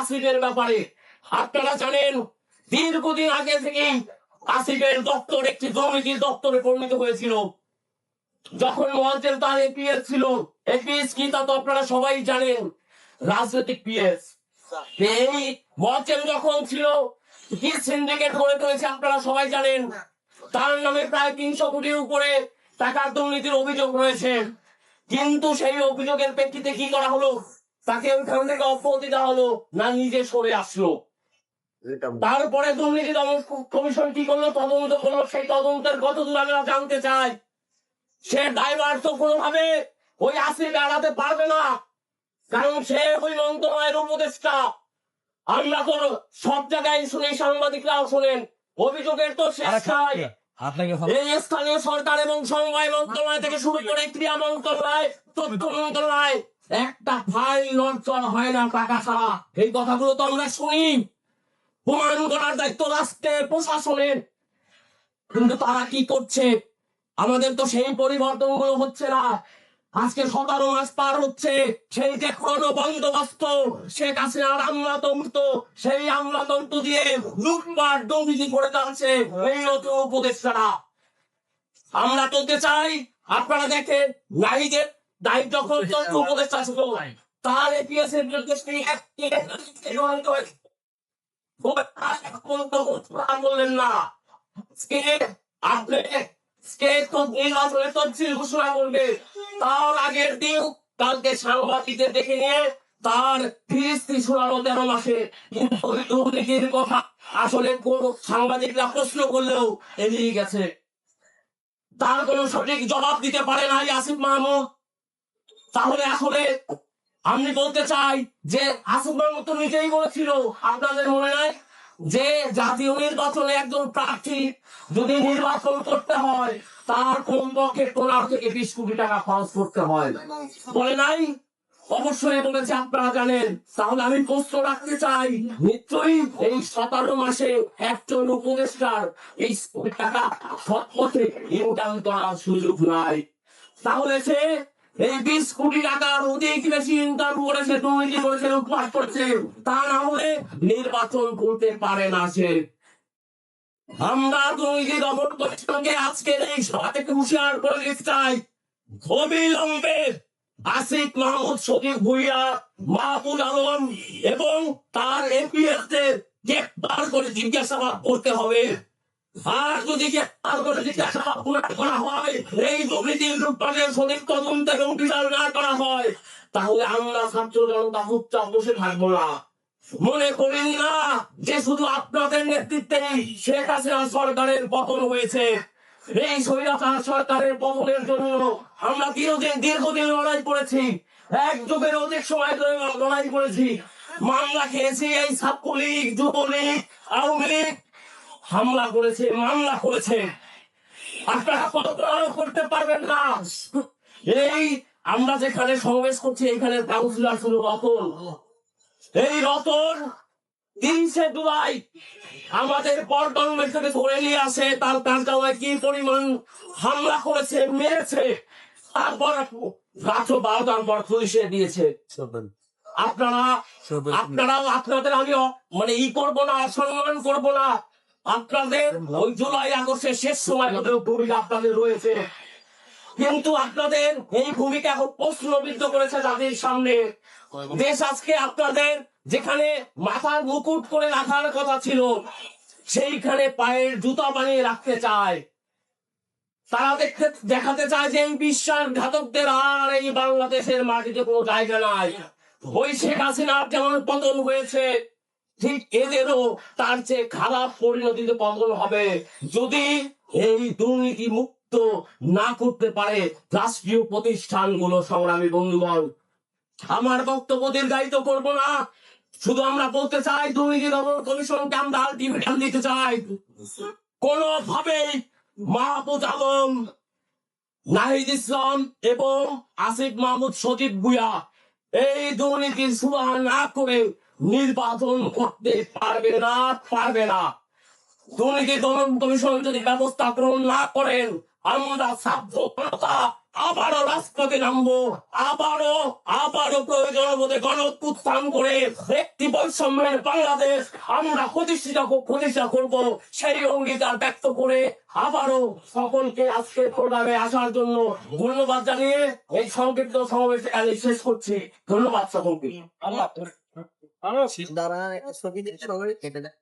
আসিফের ব্যাপারে আপনারা জানেন, দীর্ঘদিন আগে থেকে আসিফের দপ্তর একটি দপ্তরে পরিণত হয়েছিল। যখন তার এপিএস ছিল এপিএস কি তা তো আপনারা সবাই জানেন, রাজনৈতিক পিএস। এই মঞ্চের যখন ছিল কি সিন্ডিকেট গড়ে তুলেছে আপনারা সবাই জানেন। তার নামে প্রায় তিনশো কোটির উপরে টাকার দুর্নীতির অভিযোগ রয়েছে। কিন্তু সেই অভিযোগের প্রেক্ষিতে কি করা হলো? তাকে ওইখান থেকে অব্যাহতি দেওয়া হলো না নিজে সরে আসলো। তারপরে দুর্নীতি দমন কমিশন কি করল? তদন্ত করল। সেই তদন্তের কত দূর আমরা জানতে চাই। সে ড্রাইভার তো কোনোভাবে ওই আসিফ এড়াতে পারবে না। কারণ সে ওই মন্ত্রণালয়ের উপদেষ্টা। আমরা তো সব জায়গায় শুনি সাংবাদিকরাও শোনেন। অভিযোগের তো শেষ নাই। আপনাকে স্থানীয় সরকার এবং সমবায় মন্ত্রণালয় থেকে শুরু করে ক্রিয়া মন্ত্রণালয় তথ্য মন্ত্রণালয় একটা ফাইল নড়চড় হয় না, টাকা ছাড়া। এই কথাগুলো তো আমরা শুনি। প্রমাণ করার দায়িত্ব রাষ্ট্রের প্রশাসনের। কিন্তু তারা কি করছে? আমাদের তো সেই পরিবর্তনগুলো হচ্ছে না। আজকে সতেরো মাস পার হচ্ছে। সেই যে কোনো বন্দোবস্ত, শেখ হাসিনার আমলাতন্ত্র সেই আমলাতন্ত্র দিয়ে লুটপাট, দুর্নীতি করে যাচ্ছে এই নতুন উপদেষ্টারা। আমরা চলতে চাই, আপনারা দেখেন, নারীদের দায়িত্ব উপদেষ্টা ছিল তার একটি বললেন না। আপনি ঘোষণা করবে। তার আগের দিন কালকে সাংবাদিকদের দেখে নিয়ে তার ফিরিস্তি শোনালো তেরো মাসে কিন্তু দুর্নীতির কথা আসলে কোন সাংবাদিকরা প্রশ্ন করলেও এড়িয়ে গেছে। তার কোনো সঠিক জবাব দিতে পারে না আসিফ মাহমুদ। তাহলে আসলে আমি বলতে চাই যে আসিফ মাহমুদ তো নিজেই বলেছিল, আপনাদের মনে নাই? যে জাতীয় নির্বাচনে একজন প্রার্থী যদি নির্বাচন করতে হয়, তার কমপক্ষে পনেরো থেকে বিশ কোটি টাকা খরচ করতে হয়? বলে নাই? অবশ্যই বলেছে, আপনারা জানেন। তাহলে আমি প্রশ্ন রাখতে চাই, নিশ্চয়ই এই সতেরো মাসে একজন উপদেষ্টার এই টাকা সৎ পথে ইনকাম করার সুযোগ নাই। তাহলে সে এই বিশ কোটি টাকার অধিক বেশি ইনকাম করেছে দুর্নীতি করেছে উৎপাদ করছে। তা না হলে নির্বাচন করতে পারে না সে। আমরা দুর্নীতি এই সভা থেকে হুঁশিয়ার করে দিতে চাই। অবিলম্বে আসিফ মাহমুদ ভুইয়া আলম এবং তার এমপিএস দের করে জিজ্ঞাসাবাদ করতে হবে। তাহলে আমরা ছাত্র চুপচাপ বসে থাকব না। মনে না যে শুধু আপনাদের নেতৃত্বে শেখ হাসিনা সরকারের পতন হয়েছে। এই স্বৈরাচার সরকারের পতনের জন্য আমরা দীর্ঘদিন দীর্ঘদিন লড়াই করেছি। এক যুগের অধিক সময় ধরে লড়াই করেছি। মামলা খেয়েছি এই ছাত্রলীগ, যুবলীগ, আওয়ামী লীগ হামলা করেছে মামলা করেছে। আপনারা করতে পারবেন না। এই আমরা যেখানে সমাবেশ করছি এখানে কাউন্সিলর রতন। এই রতন জুলাই আমাদের পল্টন থেকে ধরে নিয়ে আসে তার কার্যালয়ে কি পরিমাণ হামলা করেছে মেরেছে তারপর রাত্র বারোটার পর পুলিশে দিয়েছে। আপনারা আপনারা আপনাদের আমি মানে ই করব না অসম্মান করব না। আপনাদের ওই জুলাই আগস্টের শেষ সময় আপনাদের রয়েছে। কিন্তু আপনাদের এই ভূমিকা এখন প্রশ্নবিদ্ধ করেছে জাতির সামনে। দেশ আজকে আপনাদের যেখানে মাথার মুকুট করে রাখার কথা ছিল, সেইখানে পায়ের জুতা বানিয়ে রাখতে চায়। তারা দেখতে, দেখাতে চায় যে এই বিশ্বাস ঘাতকদের আর এই বাংলাদেশের মাটিতে কোনো জায়গা নাই। ওই শেখ হাসিনার যেমন পতন হয়েছে ঠিক এদেরও তার চেয়ে খারাপ পরিণতিতে পতন হবে। যদি এই দুর্নীতি মুক্ত না করতে পারে রাষ্ট্রীয় প্রতিষ্ঠানগুলো, সংগ্রামী বন্ধুগণ। আমার বক্তব্য দীর্ঘায়িত করব না। শুধু আমরা বলতে চাই, দুর্নীতি দমন কমিশনকে আমরা আলটিমেটাম দিতে চাই কোনোভাবেই মাহবুব আলম, নাহিদ ইসলাম এবং আসিফ মাহমুদ সজিব ভুয়া এই দুর্নীতির সুরাহা না করে নির্বাচন করতে পারবে না পারবে না। দুর্নীতি দমন কমিশন যদি ব্যবস্থা গ্রহণ না করেন, আমরা জনতা আবারও রাজপথে নামবো, আবারও আবারও প্রয়োজন বোধে গণ উত্থান করে একটি বৈষম্যের বাংলাদেশ আমরা প্রতিষ্ঠিত প্রতিষ্ঠা করব। সেই অঙ্গীকার ব্যক্ত করে আবারও সকলকে আজকে প্রোগ্রামে আসার জন্য ধন্যবাদ জানিয়ে এই সংক্ষিপ্ত সমাবেশ শেষ করছি। ধন্যবাদ সকলকে। দাঁড়া ছবি ছবি কেটে দেয়